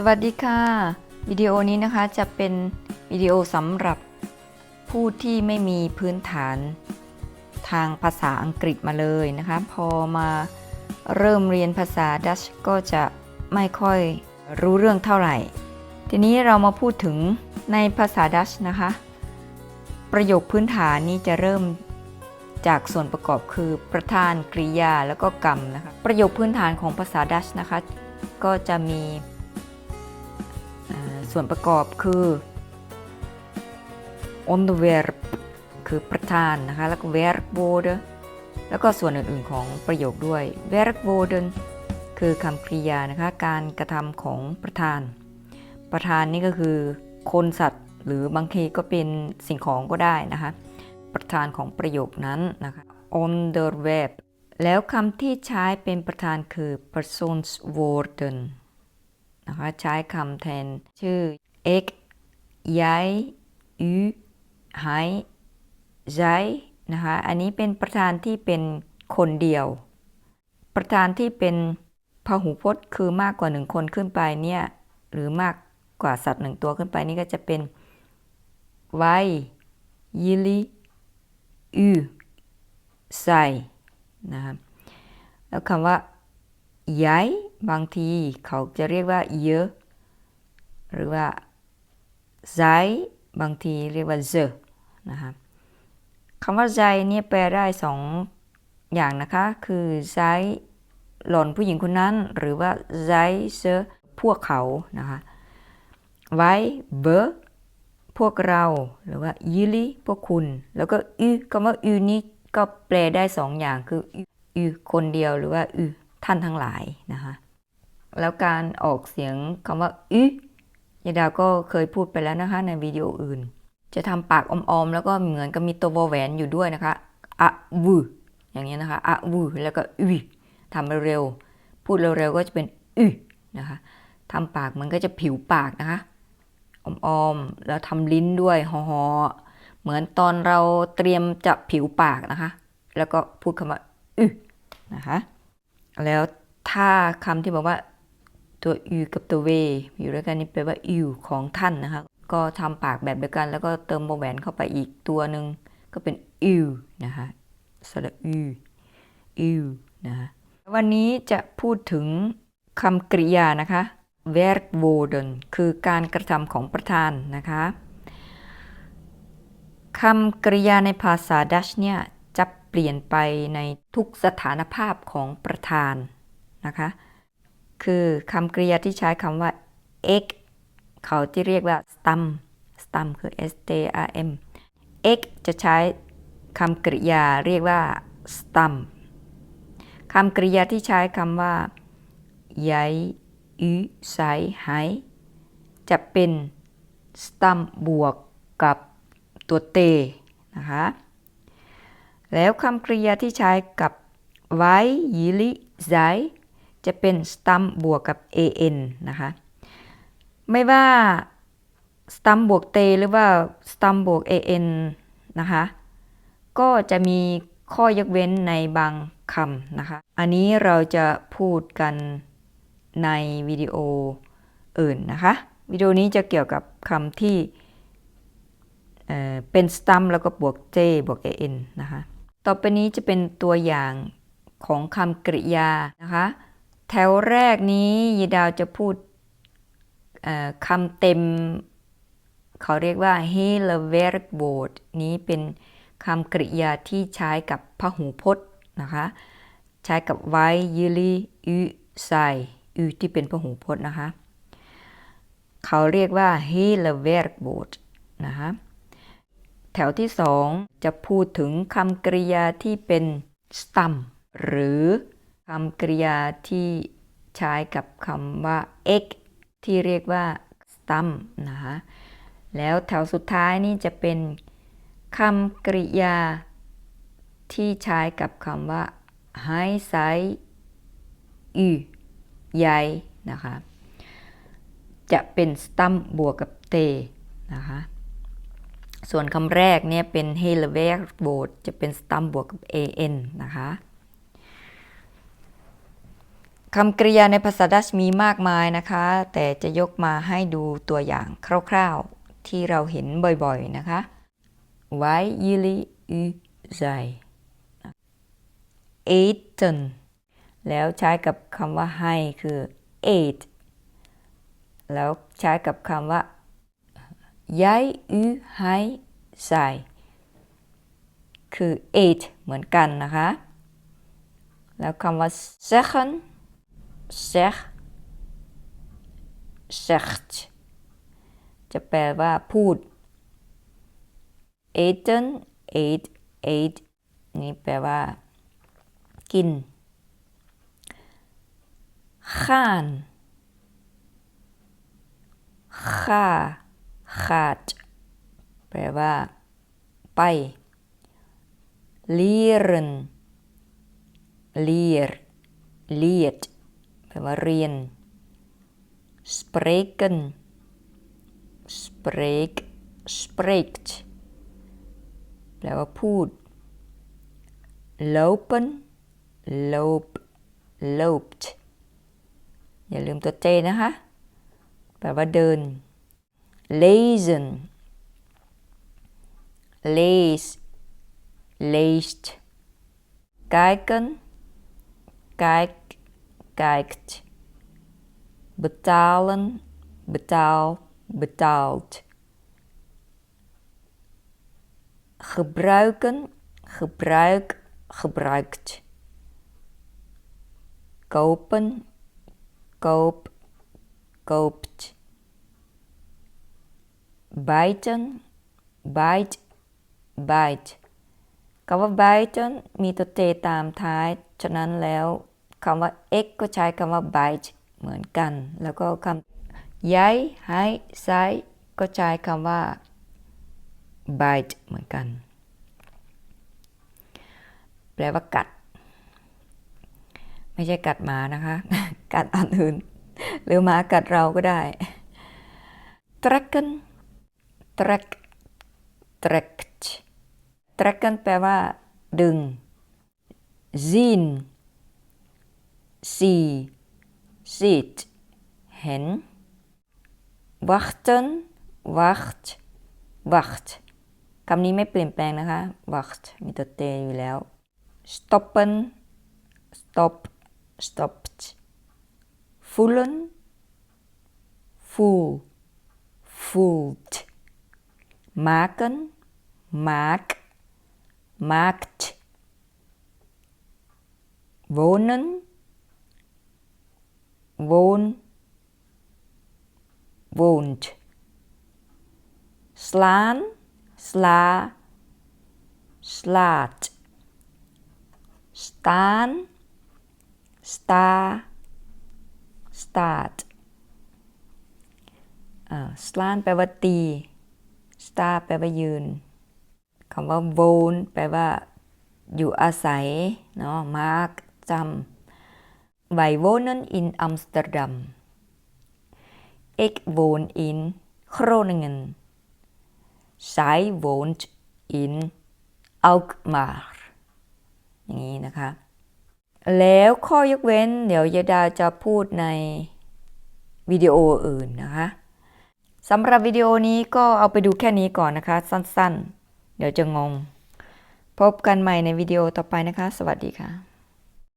สวัสดีค่ะ วิดีโอนี้นะคะจะเป็นวิดีโอสำหรับผู้ที่ไม่มีพื้นฐานทางภาษาอังกฤษมาเลยนะคะ พอมาเริ่มเรียนภาษาดัชก็จะไม่ค่อยรู้เรื่องเท่าไหร่ ทีนี้เรามาพูดถึงในภาษาดัชนะคะ ประโยคพื้นฐานนี้จะเริ่มจากส่วนประกอบคือประธานกริยาแล้วก็กรรมนะคะ ประโยคพื้นฐานของภาษาดัชนะคะ ก็จะมี ส่วนประกอบคือ onderwerp คือประธานนะคะ แล้วก็ werkwoorden แล้วก็ส่วนอื่นๆของประโยคด้วย werkwoorden คือคำกริยานะคะ การกระทำของประธาน ประธานนี่ก็คือคนสัตว์ หรือบางทีก็เป็นสิ่งของก็ได้นะคะ ประธานของประโยคนั้นนะคะ onderwerp แล้วคำที่ใช้เป็นประธานคือ persoonswoorden นะคะ ใช้คำแทนชื่อ ik jij u hij zij นะคะ อันนี้เป็นประธานที่เป็นคนเดียว ประธานที่เป็นพหูพจน์คือมากกว่าหนึ่งคนขึ้นไปเนี่ย หรือมากกว่าสัตว์หนึ่งตัวขึ้นไปนี่ก็จะเป็น wij jullie u zij นะครับแล้วคำว่าย้าย บางทีเขาจะเรียกว่าเยอะหรือว่าไซบางทีเรียกว่าเจนะคะคำว่าไซเนี่ยแปลได้สองอย่างนะคะ คือไซหล่อนผู้หญิงคนนั้น หรือว่าไซเซพวกเขานะคะไว้เบอพวกเราหรือว่ายิลิพวกคุณ แล้วก็อืคำว่าอืนี้ก็แปลได้สองอย่างคืออืคนเดียวหรือว่าอืท่านทั้งหลายนะคะ แล้วการออกเสียงคำว่าอึยายดาวก็เคยพูดไปแล้วนะคะในวิดีโออื่น จะทำปากอมๆแล้วก็เหมือนกับมีตัววแหวนอยู่ด้วยนะคะอะวูอย่างนี้นะคะอะวูแล้วก็อึทำเร็วๆพูดเร็วๆก็จะเป็นอึนะคะทำปากมันก็จะผิวปากนะคะอมๆแล้วทำลิ้นด้วยหอๆเหมือนตอนเราเตรียมจะผิวปากนะคะ แล้วก็พูดคำว่าอึนะคะแล้วถ้าคำที่บอกว่า ตัวอูกับตัวเวอยู่ด้วยกันนี่แปลว่าอูของท่านนะคะ ก็ทำปากแบบเดียวกัน แล้วก็เติมโบแหวนเข้าไปอีกตัวหนึ่งก็เป็นอูนะคะสระอูอูนะคะวันนี้จะพูดถึงคำกริยานะคะ werk worden คือการกระทำของประธานนะคะคำกริยาในภาษาดัชเนี่ยจะเปลี่ยนไปในทุกสถานภาพของประธานนะคะ คือคำกริยาที่ใช้คำว่า x เขาที่เรียกว่า stum stum คือ s t r m x จะใช้คำกริยาเรียกว่า stum คำกริยาที่ใช้คำว่า jeg u sig hij จะเป็น stum บวกกับตัวเตนะคะ แล้วคำกริยาที่ใช้กับ wij jullie zij จะเป็น stum บวกกับ an นะคะ ไม่ว่า stum บวกเตหรือว่า stum บวก an นะคะ ก็จะมีข้อยกเว้นในบางคำนะคะ อันนี้เราจะพูดกันในวิดีโออื่นนะคะ วิดีโอนี้จะเกี่ยวกับคำที่เเป็น stum แล้วก็บวก j บวก an นะคะ ต่อไปนี้จะเป็นตัวอย่างของคำกริยานะคะ แถวแรกนี้ยีดาวจะพูดคำเต็ม เขาเรียกว่า hele werkwoord นี้เป็นคำกริยาที่ใช้กับพหูพจน์นะคะ ใช้กับ wij jullie u zij u ที่เป็นพหูพจน์นะคะ เขาเรียกว่า hele werkwoord นะคะแถวที่สองจะพูดถึงคำกริยาที่เป็น stum หรือ คำกริยาที่ใช้กับคำว่า x ที่เรียกว่า stum นะคะแล้วแถวสุดท้ายนี่จะเป็นคำกริยา ที่ใช้กับคำว่าให้ใส่อืใหญ่นะคะจะเป็น stum บวกกับเตนะคะส่วนคำแรกเนี่ยเป็น h e l v e r b o d จะเป็น stum บวกกับ an นะคะ คำกริยาในภาษาดัชมีมากมายนะคะ แต่จะยกมาให้ดูตัวอย่างคร่าวๆ ที่เราเห็นบ่อยๆนะคะ Wij jullie u zij eten แล้วใช้กับคำว่าให้คือ eat แล้วใช้กับคำว่า jij u hij zij คือ eat เหมือนกันนะคะ แล้วคำว่า zeggen zeg zegt จะแปลว่าพูด eten eat eat นี่แปลว่า กิน gaan ga gaat แปลว่า ไป leren leer leert แปลว่าเรียน spreken spreek spreekt แปลว่าพูด lopen loop loopt อย่าลืมตัวเจนะคะ แปลว่าเดิน lezen lees leest kijken kijk kijkt betalen betaal betaalt gebruiken gebruik gebruikt kopen koop koopt bijten bijt bijt คำว่า bijten มีตัวเตตามท้าย ฉะนั้นแล้ว คำว่า x ก็ใช้คำว่า bite เหมือนกัน แล้วก็คำย้ายให้ไซก็ใช้คำว่า bite เหมือนกัน แปลว่ากัด ไม่ใช่กัดหมานะคะ กัดอันอื่น หรือหมากัดเราก็ได้ trekken trek trekt trekken แปลว่า ดึง zien see ziet เห็น wachten wacht wacht คำนี้ไม่เปลี่ยนแปลงนะคะ wacht มีตัวเตอยู่แล้ว stoppen stop stopt voelen voel voelt maken maak maakt wonen Wohn, wohnt. Slaan, sla, slaat. Staan, sta, staat. สลานแปลว่าตี สตาแปลว่ายืน คำว่าโวนแปลว่าอยู่อาศัย เนาะ มาร์กจำ Wij wonen in Amsterdam. Ik woon in Groningen. Zij woont in Alkmaar อย่างนี้นะคะ แล้วข้อยกเว้น เดี๋ยวยาดาจะพูดในวิดีโออื่นนะคะสำหรับวิดีโอนี้ก็เอาไปดูแค่นี้ก่อนนะคะ สั้นๆ เดี๋ยวจะงง พบกันใหม่ในวิดีโอต่อไปนะคะ สวัสดีค่ะ